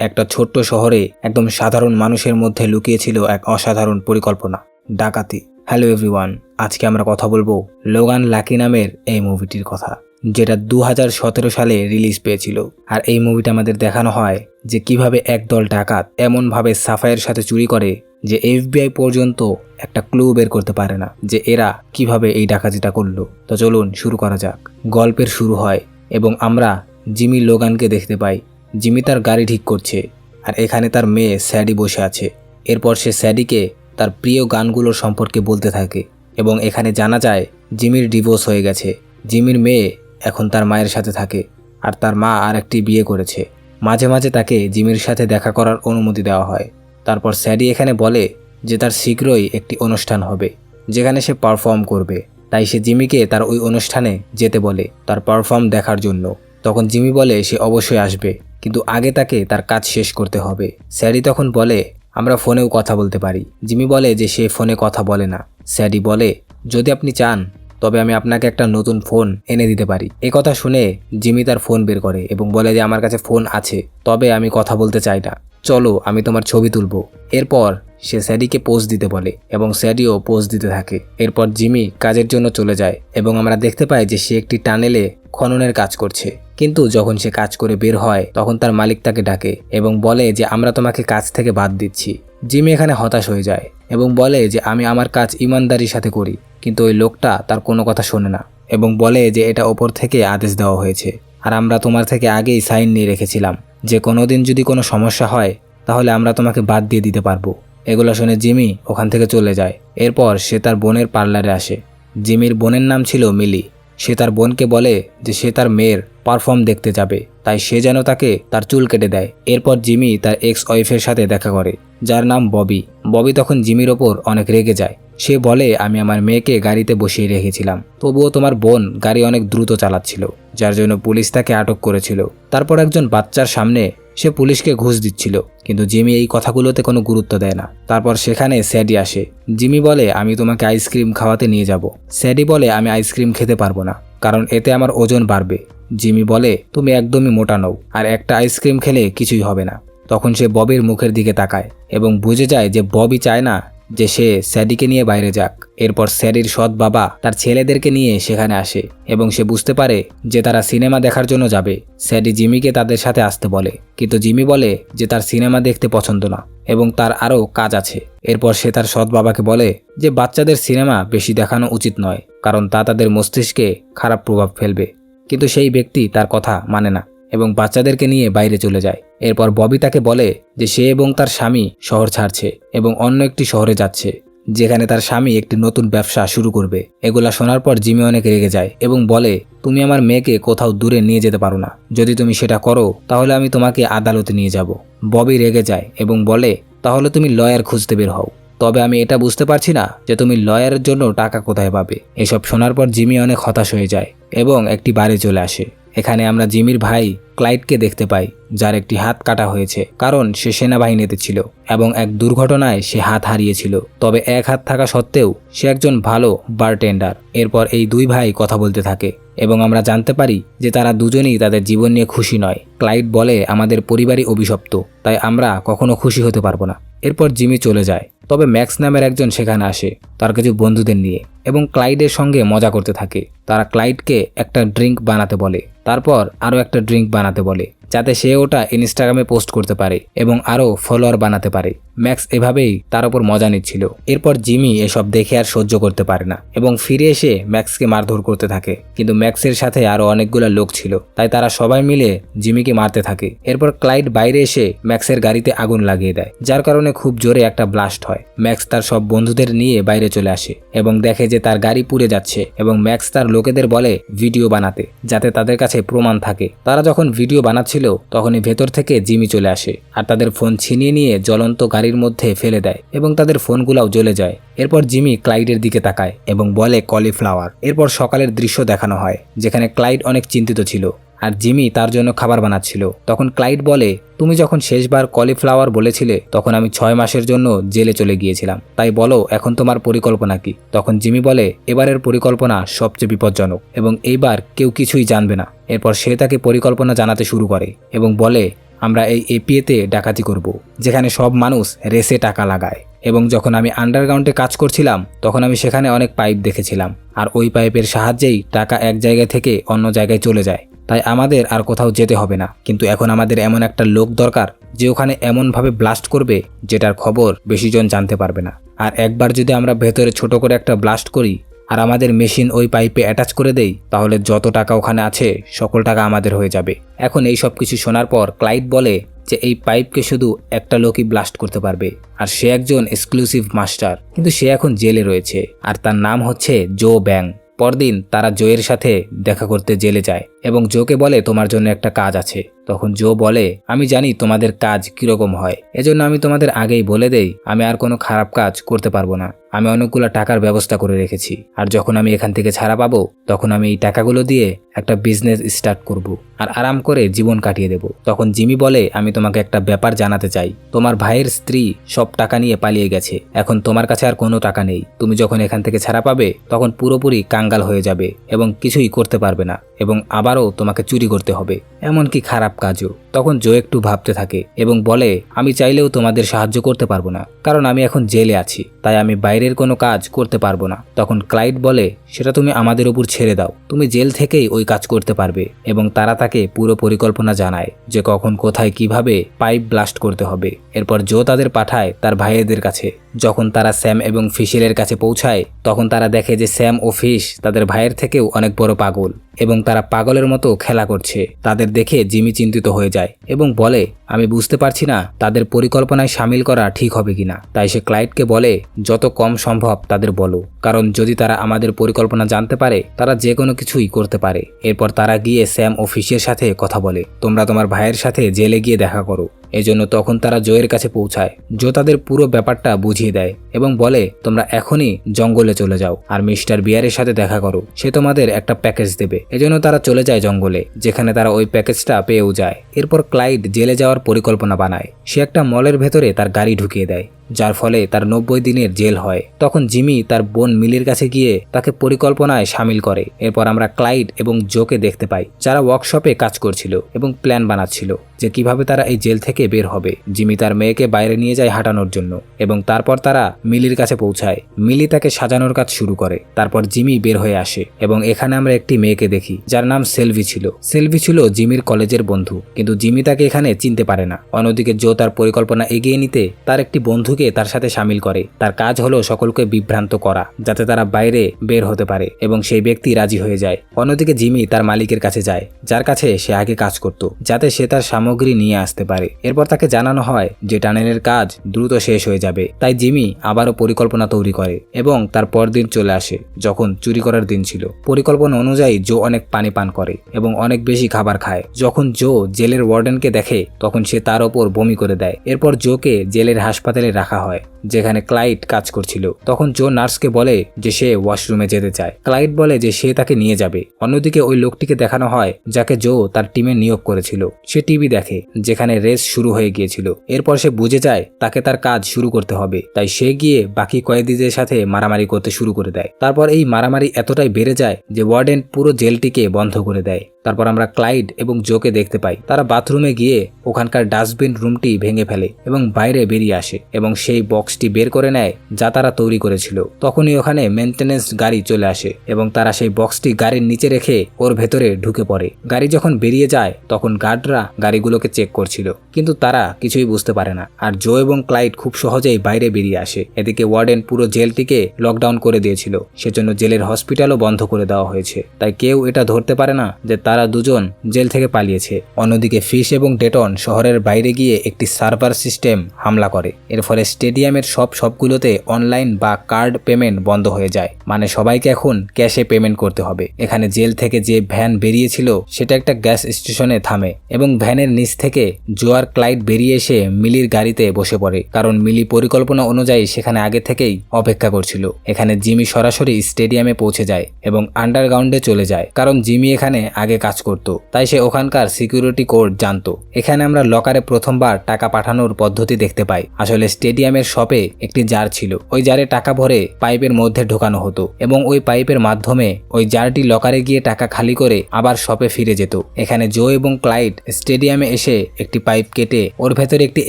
একটা ছোট্ট শহরে একদম সাধারণ মানুষের মধ্যে লুকিয়েছিল এক অসাধারণ পরিকল্পনা। ডাকাতি। হ্যালো এভরিওয়ান, আজকে আমরা কথা বলব লোগান লাকি নামের এই মুভিটির কথা, যেটা দু হাজার সতেরো সালে রিলিজ পেয়েছিল। আর এই মুভিটা আমাদের দেখানো হয় যে কীভাবে একদল ডাকাত এমনভাবে সাফাইয়ের সাথে চুরি করে যে এফবিআই পর্যন্ত একটা ক্লু বের করতে পারে না যে এরা কীভাবে এই ডাকাতিটা করল। তো চলুন শুরু করা যাক। গল্পের শুরু হয় এবং আমরা জিমি লোগানকে দেখতে পাই জিমি তার গাড়ি ঠিক করছে আর এখানে তার মেয়ে স্যাডি বসে আছে। এরপর সে স্যাডিকে তার প্রিয় গানগুলোর সম্পর্কে বলতে থাকে এবং এখানে জানা যায় জিমির ডিভোর্স হয়ে গেছে। জিমির মেয়ে এখন তার মায়ের সাথে থাকে আর তার মা আর একটি বিয়ে করেছে। মাঝে মাঝে তাকে জিমির সাথে দেখা করার অনুমতি দেওয়া হয়। তারপর স্যাডি এখানে বলে যে তার শীঘ্রই একটি অনুষ্ঠান হবে, যেখানে সে পারফর্ম করবে। তাই সে জিমিকে তার ওই অনুষ্ঠানে যেতে বলে তার পারফর্ম দেখার জন্য। তখন জিমি বলে সে অবশ্যই আসবে। কিন্তু আগে তাকে তার কাজ শেষ করতে হবে। স্যাডি তখন বলে, আমরা ফোনেও কথা বলতে পারি। জিমি বলে যে সে ফোনে কথা বলে না। স্যাডি বলে, যদি আপনি চান, তবে আমি আপনাকে একটা নতুন ফোন এনে দিতে পারি। এ কথা শুনে জিমি তার ফোন বের করে এবং বলে যে, আমার কাছে ফোন আছে, তবে আমি কথা বলতে চাই না। চলো, আমি তোমার ছবি তুলবো। এরপর সে স্যাডিকে পোজ দিতে বলে এবং স্যাডিও পোজ দিতে থাকে। এরপর জিমি কাজের জন্য চলে যায় এবং আমরা দেখতে পাই যে সে একটি টানেলে খননের কাজ করছে। কিন্তু যখন সে কাজ করে বের হয়, তখন তার মালিক তাকে ডাকে এবং বলে যে, আমরা তোমাকে কাজ থেকে বাদ দিচ্ছি। জিমি এখানে হতাশ হয়ে যায় এবং বলে যে, আমি আমার কাজ ইমানদারির সাথে করি, কিন্তু ওই লোকটা তার কোনো কথা শোনে না। এবং বলে যে, এটা ওপর থেকে আদেশ দেওয়া হয়েছে। আর আমরা তোমার থেকে আগেই সাইন নিয়ে রেখেছিলাম। যে কোনো দিন যদি কোনো সমস্যা হয়, তাহলে আমরা তোমাকে বাদ দিয়ে দিতে পারব। এগুলো শুনে জিমি ওখান থেকে চলে যায়। এরপর সে তার বোনের পার্লারে আসে। জিমির বোনের নাম ছিল মিলি। সে তার বোনকে বলে যে সে তার মেয়ের পারফর্ম দেখতে যাবে, তাই সে যেন তাকে তার চুল কেটে দেয়। এরপর জিমি তার এক্স ওয়াইফের সাথে দেখা করে, যার নাম ববি। ববি তখন জিমির ওপর অনেক রেগে যায়। সে বলে, আমি আমার মেয়েকে গাড়িতে বসিয়ে রেখেছিলাম। তবুও তোমার বোন গাড়ি অনেক দ্রুত চালাচ্ছিল, যার জন্য পুলিশ তাকে আটক করেছিল। তারপর একজন বাচ্চার সামনে সে পুলিশকে ঘুষ দিচ্ছিল, কিন্তু জিমি এই কথাগুলোতে কোনো গুরুত্ব দেয় না। তারপর সেখানে স্যাডি আসে। জিমি বলে, আমি তোমাকে আইসক্রিম খাওয়াতে নিয়ে যাব। স্যাডি বলে, আমি আইসক্রিম খেতে পারব না, কারণ এতে আমার ওজন বাড়বে। জিমি বলে, তুমি একদমই মোটা নও, আর একটা আইসক্রিম খেলে কিছুই হবে না। তখন সে ববির মুখের দিকে তাকায় এবং বুঝে যায় যে ববি চায় না যে সে স্যাডিকে নিয়ে বাইরে যাক। এরপর স্যাডির সৎ বাবা তার ছেলেদেরকে নিয়ে সেখানে আসে এবং সে বুঝতে পারে যে তারা সিনেমা দেখার জন্য যাবে। স্যাডি জিমিকে তাদের সাথে আসতে বলে, কিন্তু জিমি বলে যে তার সিনেমা দেখতে পছন্দ না এবং তার আরও কাজ আছে। এরপর সে তার সৎ বাবাকে বলে যে বাচ্চাদের সিনেমা বেশি দেখানো উচিত নয়, কারণ তা তাদের মস্তিষ্কে খারাপ প্রভাব ফেলবে। কিন্তু সেই ব্যক্তি তার কথা মানে না। এবং বাচ্চাদেরকে নিয়ে বাইরে চলে যায়। এরপর ববি তাকে বলে যে সে এবং তার স্বামী শহর ছাড়ছে এবং অন্য একটি শহরে যাচ্ছে, যেখানে তার স্বামী একটি নতুন ব্যবসা শুরু করবে। এগুলা শোনার পর জিমি অনেক রেগে যায় এবং বলে, তুমি আমার মেয়েকে কোথাও দূরে নিয়ে যেতে পারো না। যদি তুমি সেটা করো, তাহলে আমি তোমাকে আদালতে নিয়ে যাব। ববি রেগে যায় এবং বলে, তাহলে তুমি লয়ার খুঁজতে বের হও। তবে আমি এটা বুঝতে পারছি না যে তুমি লয়ারের জন্য টাকা কোথায় পাবে। এসব শোনার পর জিমি অনেক হতাশ হয়ে যায় এবং একটি বাড়ি চলে আসে। এখানে আমরা জিমির ভাই ক্লাইডকে দেখতে পাই, যার একটি হাত কাটা হয়েছে, কারণ সে সেনাবাহিনীতে ছিল, এবং এক দুর্ঘটনায় সে হাত হারিয়েছিল। তবে এক হাত থাকা সত্ত্বেও সে একজন ভালো বারটেন্ডার। এরপর এই দুই ভাই কথা বলতে থাকে, এবং আমরা জানতে পারি যে তারা দুজনেই তাদের জীবন নিয়ে খুশি নয়। ক্লাইড বলে, আমাদের পরিবারই অভিশপ্ত, তাই আমরা কখনো খুশি হতে পারব না। এরপর জিমি চলে যায়। তবে ম্যাক্স নামের একজন সেখানে আসে, তার কিছু বন্ধুদের নিয়ে, এবং ক্লাইডের সঙ্গে মজা করতে থাকে। তারা ক্লাইডকে একটা ড্রিঙ্ক বানাতে বলে। তারপর আরও একটা ড্রিঙ্ক বানাতে বলে। যাতে সে ওটা ইনস্টাগ্রামে পোস্ট করতে পারে এবং আরও ফলোয়ার বানাতে পারে। ম্যাক্স এভাবেই তার ওপর মজা নিচ্ছিল। এরপর জিমি এসব দেখে আর সহ্য করতে পারে না এবং ফিরে এসে ম্যাক্সকে মারধর করতে থাকে। কিন্তু ম্যাক্সের সাথে আরও অনেকগুলো লোক ছিল। তাই তারা সবাই মিলে জিমিকে মারতে থাকে। এরপর ক্লাইড বাইরে এসে ম্যাক্সের গাড়িতে আগুন লাগিয়ে দেয়, যার কারণে খুব জোরে একটা ব্লাস্ট হয়। ম্যাক্স তার সব বন্ধুদের নিয়ে বাইরে চলে আসে এবং দেখে যে তার গাড়ি পুড়ে যাচ্ছে এবং ম্যাক্স তার লোকেদের বলে ভিডিও বানাতে, যাতে তাদের কাছে প্রমাণ থাকে। তারা যখন ভিডিও বানাচ্ছিল তখনই ভেতর থেকে জিমি চলে আসে আর তাদের ফোন ছিনিয়ে নিয়ে জ্বলন্ত গাড়ির মধ্যে ফেলে দেয় এবং তাদের ফোনগুলাও জ্বলে যায়। এরপর জিমি ক্লাইডের দিকে তাকায় এবং বলে কলিফ্লাওয়ার। এরপর সকালের দৃশ্য দেখানো হয়, যেখানে ক্লাইড অনেক চিন্তিত ছিল। আর জিমি তার জন্য খাবার বানাচ্ছিল। তখন ক্লাইড বলে, তুমি যখন শেষবার কলিফ্লাওয়ার বলেছিলে, তখন আমি ছয় মাসের জন্য জেলে চলে গিয়েছিলাম। তাই বলো, এখন তোমার পরিকল্পনা কি? তখন জিমি বলে, এবারের পরিকল্পনা সবচেয়ে বিপজ্জনক এবং এইবার কেউ কিছুই জানবে না। এরপর সে তাকে পরিকল্পনা জানাতে শুরু করে এবং বলে, আমরা এই এপিএতে ডাকাতি করব। যেখানে সব মানুষ রেসে টাকা লাগায়। এবং যখন আমি আন্ডারগ্রাউন্ডে কাজ করছিলাম, তখন আমি সেখানে অনেক পাইপ দেখেছিলাম। আর ওই পাইপের সাহায্যেই টাকা এক জায়গা থেকে অন্য জায়গায় চলে যায়। তাই আমাদের আর কোথাও যেতে হবে না। কিন্তু এখন আমাদের এমন একটা লোক দরকার, যে ওখানে এমনভাবে ব্লাস্ট করবে, যেটার খবর বেশিজন জানতে পারবে না। আর একবার যদি আমরা ভেতরে ছোট করে একটা ব্লাস্ট করি, আর আমাদের মেশিন ওই পাইপে অ্যাটাচ করে দেই, তাহলে যত টাকা ওখানে আছে, সকল টাকা আমাদের হয়ে যাবে। এখন এই সব কিছু শোনার পর ক্লাইড বলে যে এই পাইপকে শুধু একটা লোকই ব্লাস্ট করতে পারবে, আর সে একজন এক্সক্লুসিভ মাস্টার কিন্তু সে এখন জেলে রয়েছে, আর তার নাম হচ্ছে জো ব্যাং। পরদিন তারা জোয়ের সাথে দেখা করতে জেলে যায় এবং জোকে বলে, তোমার জন্য একটা কাজ আছে। তখন জো বলে, আমি জানি তোমাদের কাজ কীরকম হয়। এজন্য আমি তোমাদের আগেই বলে দেই, আমি আর কোনো খারাপ কাজ করতে পারব না। আমি অনেকগুলো টাকার ব্যবস্থা করে রেখেছি। আর যখন আমি এখান থেকে ছাড়া পাবো, তখন আমি এই টাকাগুলো দিয়ে একটা বিজনেস স্টার্ট করব। আর আরাম করে জীবন কাটিয়ে দেব। তখন জিমি বলে, আমি তোমাকে একটা ব্যাপার জানাতে চাই। তোমার ভাইয়ের স্ত্রী সব টাকা নিয়ে পালিয়ে গেছে। এখন তোমার কাছে আর কোনো টাকা নেই। তুমি যখন এখান থেকে ছাড়া পাবে, তখন পুরোপুরি কাঙ্গাল হয়ে যাবে এবং কিছুই করতে পারবে না। এবং আবারও তোমাকে চুরি করতে হবে। এমনকি খারাপ কাজও। তখন জো একটু ভাবতে থাকে এবং বলে, আমি চাইলেও তোমাদের সাহায্য করতে পারব না, কারণ আমি এখন জেলে আছি, তাই আমি বাইরের কোনো কাজ করতে পারব না। তখন ক্লাইড বলে, সেটা তুমি আমাদের উপর ছেড়ে দাও। তুমি জেল থেকেই ওই কাজ করতে পারবে এবং তারা তাকে পুরো পরিকল্পনা জানায় যে কখন, কোথায়, কীভাবে পাইপ ব্লাস্ট করতে হবে। এরপর জো তাদের পাঠায় তার ভাইয়েদের কাছে। যখন তারা স্যাম এবং ফিশেলের কাছে পৌঁছায়, তখন তারা দেখে যে স্যাম ও ফিশ তাদের ভাইয়ের থেকেও অনেক বড় পাগল। এবং তারা পাগলের মতো খেলা করছে। তাদের দেখে জিমি চিন্তিত হয়ে যায় এবং বলে, আমি বুঝতে পারছি না তাদের পরিকল্পনায় সামিল করা ঠিক হবে কিনা। তাই সে ক্লাইডকে বলে, যত কম সম্ভব তাদের বলো, কারণ যদি তারা আমাদের পরিকল্পনা জানতে পারে, তারা যে কোনো কিছুই করতে পারে। এরপর তারা গিয়ে স্যাম ও ফিশের সাথে কথা বলে, তোমরা তোমার ভাইয়ের সাথে জেলে গিয়ে দেখা করো। এজন্য তখন তারা জয়ের কাছে পৌঁছায়। জো তাদের পুরো ব্যাপারটা বুঝিয়ে দেয় এবং বলে, তোমরা এখনই জঙ্গলে চলে যাও আর মিস্টার বিয়ারের সাথে দেখা করো। সে তোমাদের একটা প্যাকেজ দেবে। এজন্য তারা চলে যায় জঙ্গলে, যেখানে তারা ওই প্যাকেজটা পেয়েও যায়। এরপর ক্লাইড জেলে যাওয়ার পরিকল্পনা বানায়। সে একটা মলের ভেতরে তার গাড়ি ঢুকিয়ে দেয়। যার ফলে তার নব্বই দিনের জেল হয়। তখন জিমি তার বোন মিলির কাছে গিয়ে তাকে পরিকল্পনায় সামিল করে। এরপর আমরা ক্লাইড এবং জোকে দেখতে পাই, যারা ওয়ার্কশপে কাজ করছিল এবং প্ল্যান বানাচ্ছিল যে কীভাবে তারা এই জেল থেকে বের হবে। জিমি তার মেয়েকে বাইরে নিয়ে যায় হাঁটানোর জন্য এবং তারপর তারা মিলির কাছে পৌঁছায়। মিলি তাকে সাজানোর কাজ শুরু করে, তারপর জিমি বের হয়ে আসে এবং এখানে আমরা একটি মেয়েকে দেখি, যার নাম সেলভি ছিল। সেলভি ছিল জিমির কলেজের বন্ধু, কিন্তু জিমি তাকে এখানে চিনতে পারে না। অন্যদিকে জো তার পরিকল্পনা এগিয়ে নিতে তার একটি বন্ধুকে তার সাথে সামিল করে। তার কাজ হলো সকলকে বিভ্রান্ত করা, যাতে তারা বাইরে বের হতে পারে এবং সেই ব্যক্তি রাজি হয়ে যায়। অন্যদিকে জিমি তার মালিকের কাছে যায়, যার কাছে সে আগে কাজ করত, যাতে সে তার সামগ্রী নিয়ে আসতে পারে। এরপর তাকে জানানো হয় যে টানেলের কাজ দ্রুত শেষ হয়ে যাবে। তাই জিমি আবারও পরিকল্পনা তৈরি করে এবং তার পরদিন চলে আসে, যখন চুরি করার দিন ছিল। পরিকল্পনা অনুযায়ী জো অনেক পানি পান করে এবং অনেক বেশি খাবার খায়। যখন জো জেলের ওয়ার্ডেনকে দেখে, তখন সে তার ওপর বমি করে দেয়। এরপর জোকে জেলের হাসপাতালে রাখা হয়, যেখানে ক্লাইড কাজ করছিল। তখন জো নার্সকে বলে যে সে ওয়াশরুমে যেতে চায়। ক্লাইড বলে যে সে তাকে নিয়ে যাবে। অন্যদিকে ওই লোকটিকে দেখানো হয়, যাকে জো তার টিমে নিয়োগ করেছিল। সে টিভি দেখে, যেখানে রেস শুরু হয়ে গিয়েছিল। এরপর সে বুঝে যায়, তাকে তার কাজ শুরু করতে হবে। তাই সে গিয়ে বাকি কয়েদিদের সাথে মারামারি করতে শুরু করে দেয়। তারপর এই মারামারি এতটাই বেড়ে যায় যে ওয়ার্ডেন পুরো জেলটিকে বন্ধ করে দেয়। তারপর আমরা ক্লাইড এবং জোকে দেখতে পাই। তারা বাথরুমে গিয়ে ওখানকার ডাস্টবিন রুমটি ভেঙে ফেলে এবং বাইরে বেরিয়ে আসে এবং সেই বক্সটি বের করে নেয় যা তারা তৈরি করেছিল। তখনই ওখানে মেনটেনেন্স গাড়ি চলে আসে এবং তারা সেই বক্সটি গাড়ির নিচে রেখে ওর ভেতরে ঢুকে পড়ে। গাড়ি যখন বেরিয়ে যায়, তখন গার্ডরা গাড়িগুলোকে চেক করছিল। কিন্তু তারা কিছুই বুঝতে পারে না। আর জো এবং ক্লাইড খুব সহজেই বাইরে বেরিয়ে আসে। এদিকে ওয়ার্ডেন পুরো জেলটিকে লকডাউন করে দিয়েছিল। সেজন্য জেলের হসপিটালও বন্ধ করে দেওয়া হয়েছে। তাই কেউ এটা ধরতে পারে না যে তারা দুজন জেল থেকে পালিয়েছে। অন্যদিকে ফিশ এবং ডেটন শহরের বাইরে গিয়ে একটি সার্ভার সিস্টেম হামলা করে। এর ফলে স্টেডিয়ামের সব সবগুলোতে অনলাইন বা কার্ড পেমেন্ট বন্ধ হয়ে যায়। মানে সবাইকে এখন ক্যাশে পেমেন্ট করতে হবে। এখানে জেল থেকে যে ভ্যান বেরিয়েছিল, সেটা একটা গ্যাস স্টেশনে থামে এবং ভ্যানের নিচ থেকে জোয়ার ক্লাইড বেরিয়ে এসে মিলির গাড়িতে বসে পড়ে। কারণ মিলি পরিকল্পনা অনুযায়ী সেখানে আগে থেকেই অপেক্ষা করছিল। এখানে জিমি সরাসরি স্টেডিয়ামে পৌঁছে যায় এবং আন্ডারগ্রাউন্ডে চলে যায়। কারণ জিমি এখানে আগে কাজ করত। তাই সে ওখানকার সিকিউরিটি কোড জানতো। এখানে আমরা লকারে প্রথমবার টাকা পাঠানোর পদ্ধতি দেখতে পাই। আসলে স্টেডিয়ামের শপে একটি জার ছিল। ওই জারে টাকা ভরে পাইপের মধ্যে ঢোকানো হতো এবং ওই পাইপের মাধ্যমে ওই জারটি লকারে গিয়ে টাকা খালি করে আবার শপে ফিরে যেত। এখানে জো এবং ক্লাইড স্টেডিয়ামে এসে একটি পাইপ কেটে ওর ভেতরে একটি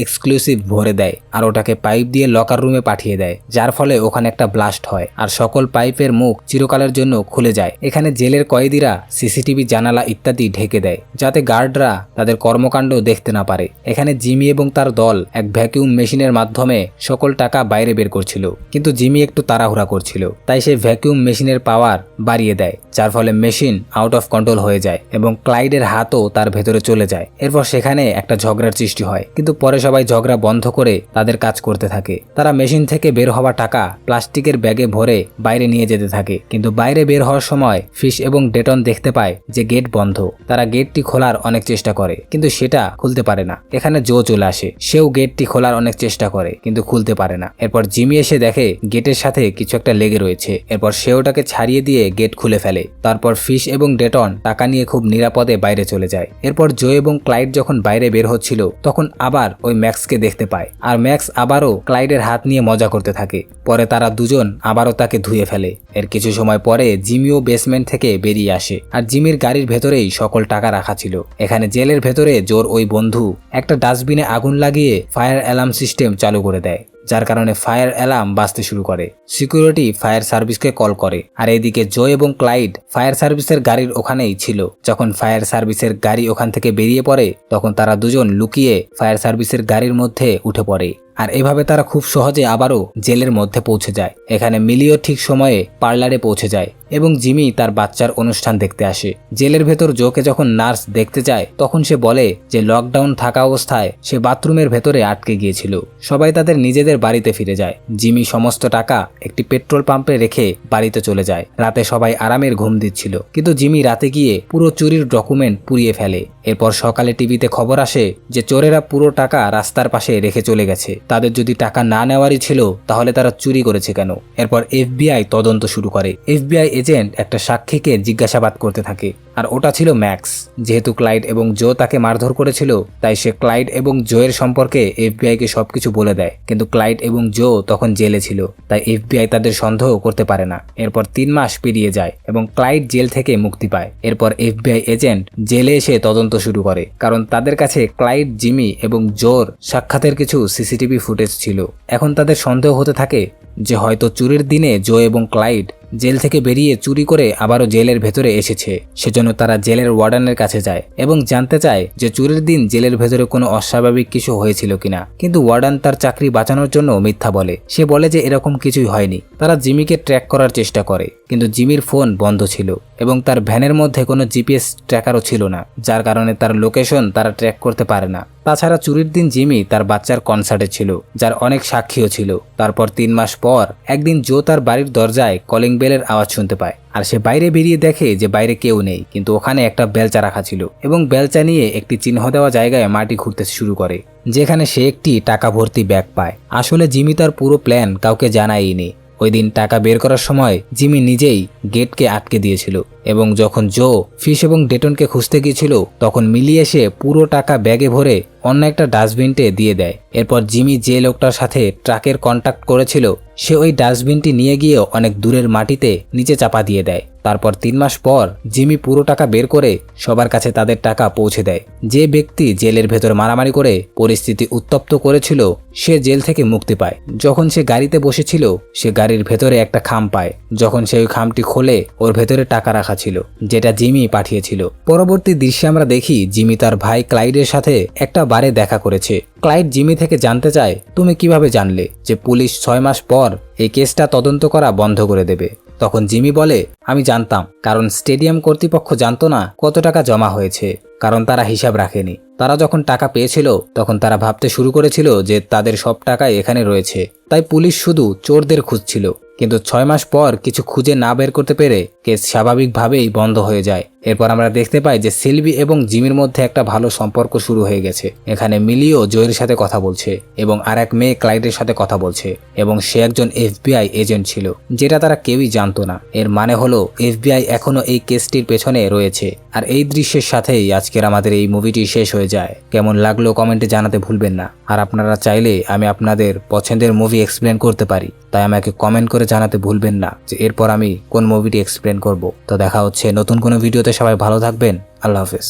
এক্সক্লুসিভ ভরে দেয় আর ওটাকে পাইপ দিয়ে লকার রুমে পাঠিয়ে দেয়, যার ফলে ওখানে একটা ব্লাস্ট হয় আর সকল পাইপের মুখ চিরকালের জন্য খুলে যায়। এখানে জেলের কয়েদিরা সিসিটিভি জানালা ইত্যাদি ঢেকে দেয়, যাতে গার্ডরা তাদের কর্মকাণ্ড দেখতে না পারে। এখানে জিমি এবং তার দল এক ভ্যাকিউম মেশিনের মাধ্যমে সকল টাকা বাইরে বের করছিল, কিন্তু জিমি একটু তাড়াহুড়া করছিল, তাই সে ভ্যাকিউম মেশিনের পাওয়ার বাড়িয়ে দেয়, যার ফলে মেশিন আউট অফ কন্ট্রোল হয়ে যায় এবং ক্লাইডের হাতও তার ভেতরে চলে যায়। এরপর সেখানে একটা ঝগড়ার সৃষ্টি হয়, কিন্তু পরে সবাই ঝগড়া বন্ধ করে তাদের কাজ করতে থাকে। তারা মেশিন থেকে বের হওয়া টাকা প্লাস্টিকের ব্যাগে ভরে বাইরে নিয়ে যেতে থাকে, কিন্তু বাইরে বের হওয়ার সময় ফিশ এবং ডেটন দেখতে পায় যে গেট বন্ধ। তারা গেটটি খোলার অনেক চেষ্টা করে, কিন্তু সেটা খুলতে পারে না। এখানে জো চলে আসে। সেও গেটটি খোলার অনেক চেষ্টা করে, কিন্তু খুলতে পারে না। এরপর জিমি এসে দেখে গেটের সাথে কিছু একটা লেগে রয়েছে। এরপর সে ওটাকে ছাড়িয়ে দিয়ে গেট খুলে ফেলে। তারপর ফিশ এবং ডেটন টাকা নিয়ে খুব নিরাপদে বাইরে চলে যায়। এরপর জো এবং ক্লাইড যখন বাইরে বের হচ্ছিল, তখন আবার ওই ম্যাক্সকে দেখতে পায়। আর ম্যাক্স আবারও ক্লাইডের হাত নিয়ে মজা করতে থাকে। পরে তারা দুজন আবারও তাকে ধুয়ে ফেলে। এর কিছু সময় পরে জিমিও বেসমেন্ট থেকে বেরিয়ে আসে, আর জিমির গাড়ির ভেতরেই সকল টাকা রাখা ছিল। এখানে জেলের ভেতরে জোর ওই বন্ধু একটা ডাস্টবিনে আগুন লাগিয়ে ফায়ার অ্যালার্ম সিস্টেম চালু করে দেয়, যার কারণে ফায়ার অ্যালার্ম বাজতে শুরু করে। সিকিউরিটি ফায়ার সার্ভিসকে কল করে, আর এদিকে জো এবং ক্লাইড ফায়ার সার্ভিসের গাড়ির ওখানেই ছিল। যখন ফায়ার সার্ভিসের গাড়ি ওখান থেকে বেরিয়ে পড়ে, তখন তারা দুজন লুকিয়ে ফায়ার সার্ভিসের গাড়ির মধ্যে উঠে পড়ে। আর এভাবে তারা খুব সহজে আবারও জেলের মধ্যে পৌঁছে যায়। এখানে মিলিও ঠিক সময়ে পার্লারে পৌঁছে যায় এবং জিমি তার বাচ্চার অনুষ্ঠান দেখতে আসে। জেলের ভেতর জোকে যখন নার্স দেখতে যায়, তখন সে বলে যে লকডাউন থাকা অবস্থায় সে বাথরুমের ভেতরে আটকে গিয়েছিল। সবাই তাদের নিজেদের বাড়িতে ফিরে যায়। জিমি সমস্ত টাকা একটি পেট্রোল পাম্পে রেখে বাড়িতে চলে যায়। রাতে সবাই আরামের ঘুম দিচ্ছিল। কিন্তু জিমি রাতে গিয়ে পুরো চুরির ডকুমেন্ট পুড়িয়ে ফেলে। এরপর সকালে টিভিতে খবর আসে যে চোরেরা পুরো টাকা রাস্তার পাশে রেখে চলে গেছে। তাদের যদি টাকা না নেওয়ারই ছিল, তাহলে তারা চুরি করেছে কেন? এরপর এফবিআই তদন্ত শুরু করে। এফবিআই এজেন্ট একটা সাক্ষীকে জিজ্ঞাসাবাদ করতে থাকে। আর ওটা ছিল ম্যাক্স। যেহেতু ক্লাইড এবং জো তাকে মারধর করেছিল, তাই সে ক্লাইড এবং জোয়ের সম্পর্কে এফবিআইকে সবকিছু বলে দেয়। কিন্তু ক্লাইড এবং জো তখন জেলে ছিল, তাই এফবিআই তাদের সন্দেহ করতে পারে না। এরপর তিন মাস পেরিয়ে যায় এবং ক্লাইড জেল থেকে মুক্তি পায়। এরপর এফবিআই এজেন্ট জেলে এসে তদন্ত শুরু করে, কারণ তাদের কাছে ক্লাইড, জিমি এবং জোর সাক্ষাতের কিছু সিসিটিভি ফুটেজ ছিল। এখন তাদের সন্দেহ হতে থাকে যে হয়তো চুরির দিনে জো এবং ক্লাইড জেল থেকে বেরিয়ে চুরি করে আবারও জেলের ভেতরে এসেছে। সেজন্য তারা জেলের ওয়ার্ডানের কাছে যায় এবং জানতে চায় যে চুরির দিন জেলের ভেতরে কোনো অস্বাভাবিক কিছু হয়েছিল কিনা। কিন্তু ওয়ার্ডান তার চাকরি বাঁচানোর জন্য মিথ্যা বলে। সে বলে যে এরকম কিছুই হয়নি। তারা জিমিকে ট্র্যাক করার চেষ্টা করে, কিন্তু জিমির ফোন বন্ধ ছিল এবং তার ভ্যানের মধ্যে কোনো জিপিএস ট্র্যাকারও ছিল না, যার কারণে তার লোকেশন তারা ট্র্যাক করতে পারে না। তাছাড়া চুরির দিন জিমি তার বাচ্চার কনসার্টে ছিল, যার অনেক সাক্ষীও ছিল। তারপর তিন মাস পর একদিন জো তার বাড়ির দরজায় কলিং বেলের আওয়াজ শুনতে পায়, আর সে বাইরে বেরিয়ে দেখে যে বাইরে কেউ নেই, কিন্তু ওখানে একটা বেলচা রাখা ছিল এবং বেলচা নিয়ে একটি চিহ্ন দেওয়া জায়গায় মাটি ঘুরতে শুরু করে, যেখানে সে একটি টাকা ভর্তি ব্যাগ পায়। আসলে জিমি তার পুরো প্ল্যান কাউকে জানায়নি ওই দিন টাকা বের করার সময় জিমি নিজেই গেটকে আটকে দিয়েছিল। এবং যখন জো ফিশ এবং ডেটনকে খুঁজতে গিয়েছিল, তখন মিলিয়ে এসে পুরো টাকা ব্যাগে ভরে অন্য একটা ডাস্টবিনটে দিয়ে দেয়। এরপর জিমি যে লোকটার সাথে ট্রাকের কন্ট্যাক্ট করেছিল, সে ওই ডাস্টবিনটি নিয়ে গিয়ে অনেক দূরের মাটিতে নিচে চাপা দিয়ে দেয়। তারপর তিন মাস পর জিমি পুরো টাকা বের করে সবার কাছে তাদের টাকা পৌঁছে দেয়। যে ব্যক্তি জেলের ভেতর মারামারি করে পরিস্থিতি উত্তপ্ত করেছিল, সে জেল থেকে মুক্তি পায়। যখন সে গাড়িতে বসেছিল, সে গাড়ির ভেতরে একটা খাম পায়। যখন সে ওই খামটি খোলে, ওর ভেতরে টাকা রাখা ছিল, যেটা জিমি পাঠিয়েছিল। পরবর্তী দৃশ্যে আমরা দেখি জিমি তার ভাই ক্লাইডের সাথে একটা বারে দেখা করেছে। ক্লাইড জিমি থেকে জানতে চায়, তুমি কীভাবে জানলে যে পুলিশ ছয় মাস পর এই কেসটা তদন্ত করা বন্ধ করে দেবে? তখন জিমি বলে, আমি জানতাম, কারণ স্টেডিয়াম কর্তৃপক্ষ জানতো না কত টাকা জমা হয়েছে, কারণ তারা হিসাব রাখেনি। তারা যখন টাকা পেয়েছিল, তখন তারা ভাবতে শুরু করেছিল যে তাদের সব টাকাই এখানে রয়েছে। তাই পুলিশ শুধু চোরদের খুঁজছিল। কিন্তু ছয় মাস পর কিছু খুঁজে না বের করতে পেরে কেস স্বাভাবিকভাবেই বন্ধ হয়ে যায়। এরপর আমরা দেখতে পাই যে সিলভি এবং জিমির মধ্যে একটা ভালো সম্পর্ক শুরু হয়ে গেছে। এখানে মিলিও জয়ের সাথে কথা বলছে এবং আর এক মেয়ে ক্লাইডের সাথে কথা বলছে এবং সে একজন এফবিআই এজেন্ট ছিল, যেটা তারা কেউই জানতো না। এর মানে হলো, এফবিআই এখনও এই কেসটির পেছনে রয়েছে। আর এই দৃশ্যের সাথেই আজকের আমাদের এই মুভিটি শেষ হয়ে যায়। কেমন লাগল কমেন্টে জানাতে ভুলবেন না। আর আপনারা চাইলে আমি আপনাদের পছন্দের মুভি এক্সপ্লেন করতে পারি। তাই আমাকে কমেন্ট করে জানাতে ভুলবেন না যে এরপর আমি কোন মুভিটি এক্সপ্লেন করব। তো দেখা হচ্ছে নতুন কোনো ভিডিওতে সবাই ভালো থাকবেন। আল্লাহ হাফেজ।